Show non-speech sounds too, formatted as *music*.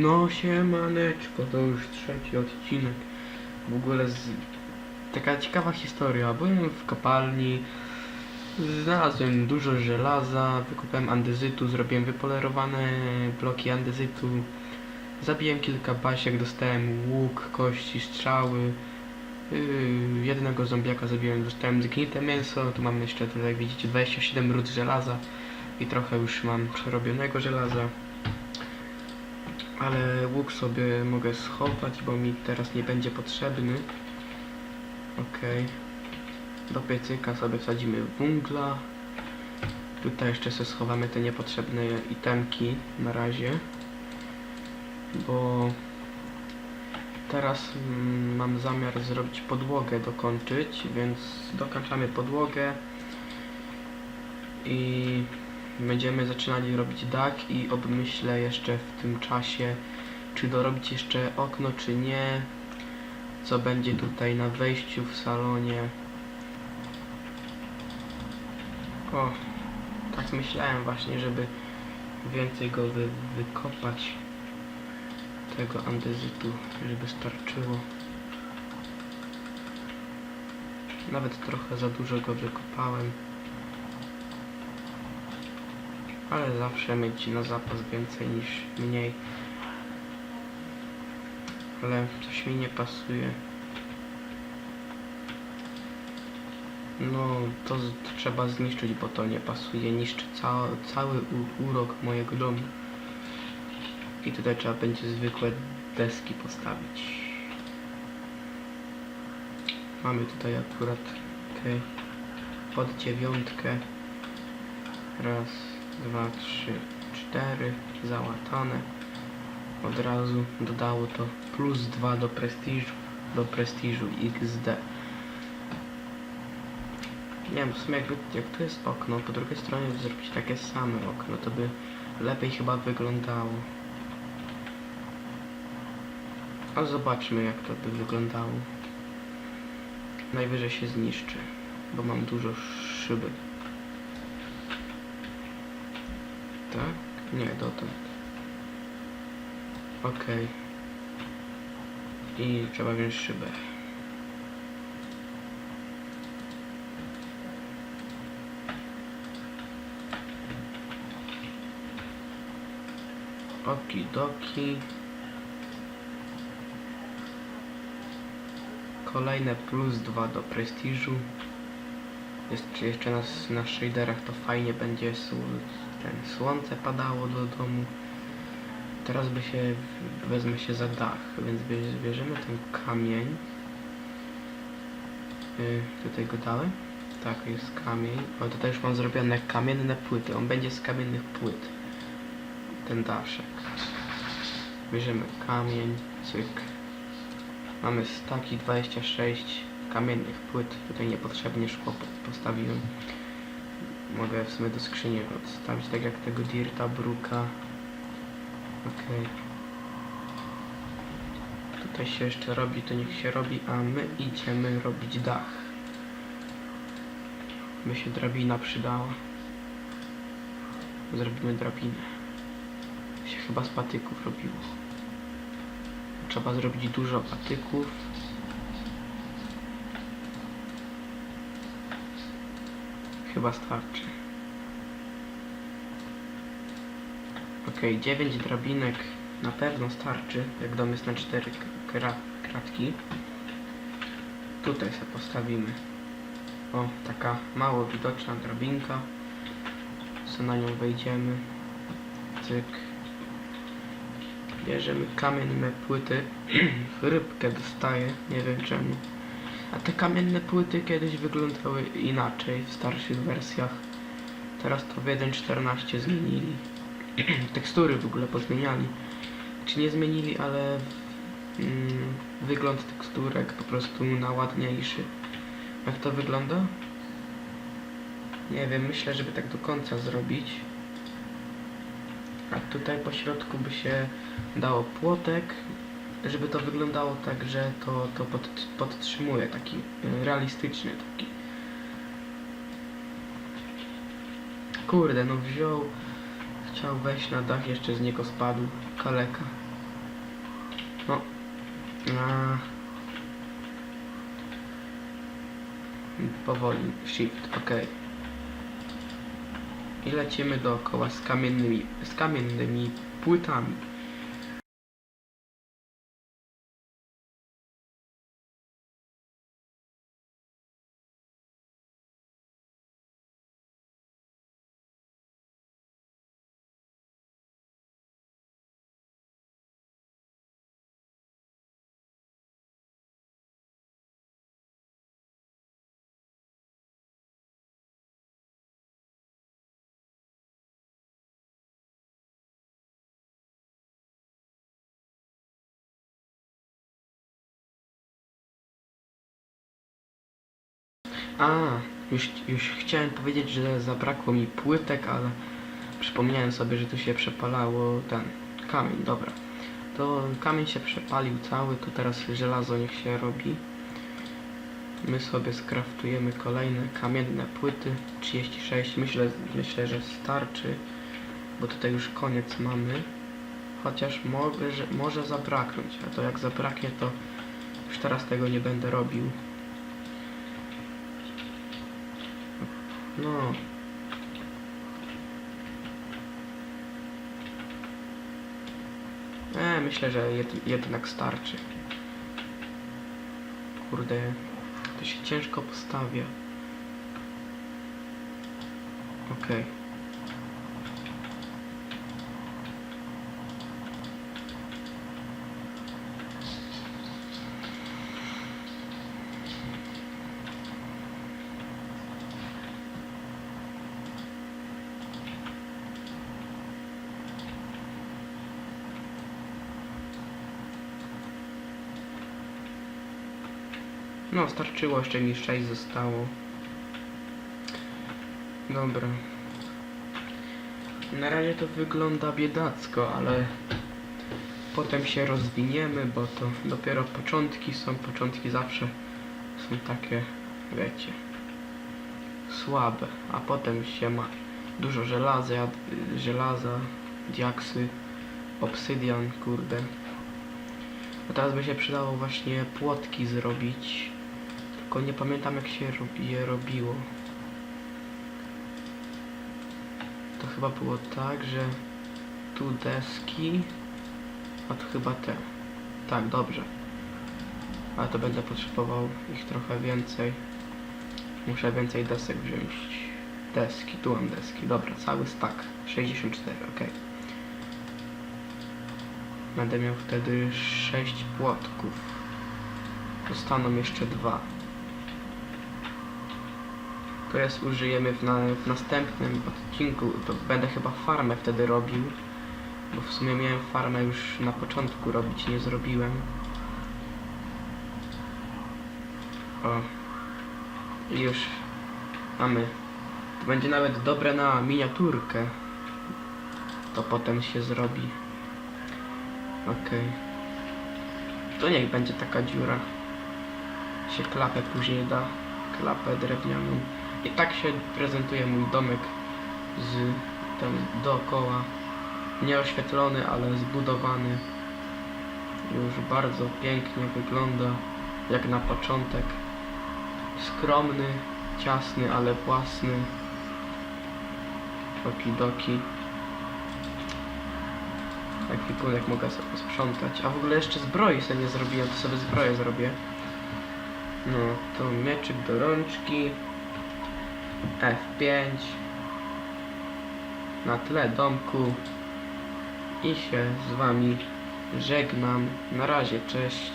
No siemaneczko, to już trzeci odcinek. W ogóle z... taka ciekawa historia. Byłem w kopalni, znalazłem dużo żelaza, wykupałem andezytu, zrobiłem wypolerowane bloki andezytu. Zabiłem kilka basiek, dostałem łuk, kości, strzały. Yy, jednego zombiaka zabiłem, dostałem zgnite mięso. Tu mam jeszcze tutaj widzicie 27 ród żelaza i trochę już mam przerobionego żelaza. Ale łuk sobie mogę schować, bo mi teraz nie będzie potrzebny. Okej. Do piecyka sobie wsadzimy węgla. Tutaj jeszcze sobie schowamy te niepotrzebne itemki na razie. Bo teraz mm, mam zamiar zrobić podłogę, dokończyć, więc dokończamy podłogę i będziemy zaczynali robić dach i obmyślę jeszcze w tym czasie, czy dorobić jeszcze okno, czy nie. Co będzie tutaj na wejściu w salonie. O, tak myślałem właśnie, żeby więcej go wy, wykopać. Tego andezytu, żeby starczyło. Nawet trochę za dużo go wykopałem. Ale zawsze mieć na zapas więcej niż mniej. Ale coś mi nie pasuje. No, to, trzeba zniszczyć, bo to nie pasuje. Niszczy ca cały urok mojego domu. I tutaj trzeba będzie zwykłe deski postawić. Mamy tutaj akurat okej, pod dziewiątkę. Raz, dwa, trzy, cztery. Załatane. Od razu dodało to plus dwa do prestiżu. Do prestiżu XD. Nie wiem, w sumie jakby, jak tu jest okno, po drugiej stronie zrobić takie same okno, to by lepiej chyba wyglądało. A zobaczmy jak to by wyglądało. Najwyżej się zniszczy, bo mam dużo szyby. Tak? Nie, dotąd. Okej. I trzeba wziąć szybę. Okidoki. Kolejne plus 2 do prestiżu. Jest, jeszcze nas na shaderach to fajnie będzie ten słońce padało do domu. Teraz by się wezmę się za dach, więc bie- bierzemy ten kamień. Y, tutaj go dałem? Tak, jest kamień. O, tutaj już mam zrobione kamienne płyty. On będzie z kamiennych płyt. Ten daszek. Bierzemy kamień, cyk. Mamy staki 26 kamiennych płyt. Tutaj niepotrzebnie szkło po- postawiłem. Mogę w sumie do skrzyni odstawić, tak jak tego dirta, bruka. Okej. Tutaj się jeszcze robi, to niech się robi, a my idziemy robić dach. By się drabina przydała. Zrobimy drabinę. Się chyba z patyków robiło. Trzeba zrobić dużo patyków. Chyba starczy. Okej, 9 drabinek na pewno starczy, jak dom jest na 4 kra kratki. Tutaj sobie postawimy. O, taka mało widoczna drabinka. Co na nią wejdziemy. Cyk. Bierzemy kamienne płyty. *clears throat* Rybkę dostaję, nie wiem czemu. A te kamienne płyty kiedyś wyglądały inaczej w starszych wersjach. Teraz to w 1.14 zmienili. *clears throat* Tekstury w ogóle pozmieniali. Czy nie zmienili, ale mm, wygląd teksturek po prostu na ładniejszy. Jak to wygląda? Nie wiem, myślę, żeby tak do końca zrobić. A tutaj po środku by się dało płotek, żeby to wyglądało tak, że to, to pod, podtrzymuje, taki y, realistyczny taki. Kurde, no wziął, chciał wejść na dach, jeszcze z niego spadł, kaleka. A... Powoli, shift, ok. I lecimy dookoła z kamiennymi, z kamiennymi płytami. A, już, już chciałem powiedzieć, że zabrakło mi płytek, ale przypomniałem sobie, że tu się przepalało ten kamień, dobra. To kamień się przepalił cały, tu teraz żelazo niech się robi. My sobie skraftujemy kolejne kamienne płyty, 36, myślę, myślę, że starczy, bo tutaj już koniec mamy. Chociaż może, że, może zabraknąć, a to jak zabraknie, to już teraz tego nie będę robił. No. E, myślę, że jed, jednak starczy. Kurde, to się ciężko postawia. Okej. No, starczyło, jeszcze mi 6 zostało. Dobra. Na razie to wygląda biedacko, ale potem się rozwiniemy, bo to dopiero początki są. Początki zawsze są takie, wiecie, słabe, a potem się ma dużo żelaza, żelaza, diaksy, obsydian, kurde. A teraz by się przydało właśnie płotki zrobić. Tylko nie pamiętam jak się je robiło. To chyba było tak, że tu deski, a tu chyba te. Tak, dobrze. Ale to będę potrzebował ich trochę więcej. Muszę więcej desek wziąć. Deski, tu mam deski. Dobra, cały stack. 64, ok. Będę miał wtedy 6 płotków. Zostaną jeszcze dwa. Teraz użyjemy w, na, w następnym odcinku. To będę chyba farmę wtedy robił. Bo w sumie miałem farmę już na początku robić, nie zrobiłem. O. Już mamy. To będzie nawet dobre na miniaturkę. To potem się zrobi. Okej. To niech będzie taka dziura. Się klapę później da. Klapę drewnianą. I tak się prezentuje mój domek z tam dookoła. Nieoświetlony, ale zbudowany. Już bardzo pięknie wygląda. Jak na początek. Skromny, ciasny, ale własny. Okidoki. ekwipunek mogę sobie sprzątać. A w ogóle jeszcze zbroi sobie nie zrobiłem, to sobie zbroję zrobię. No, to mieczyk do rączki. F5. Na tle domku. I się z wami żegnam. Na razie, cześć.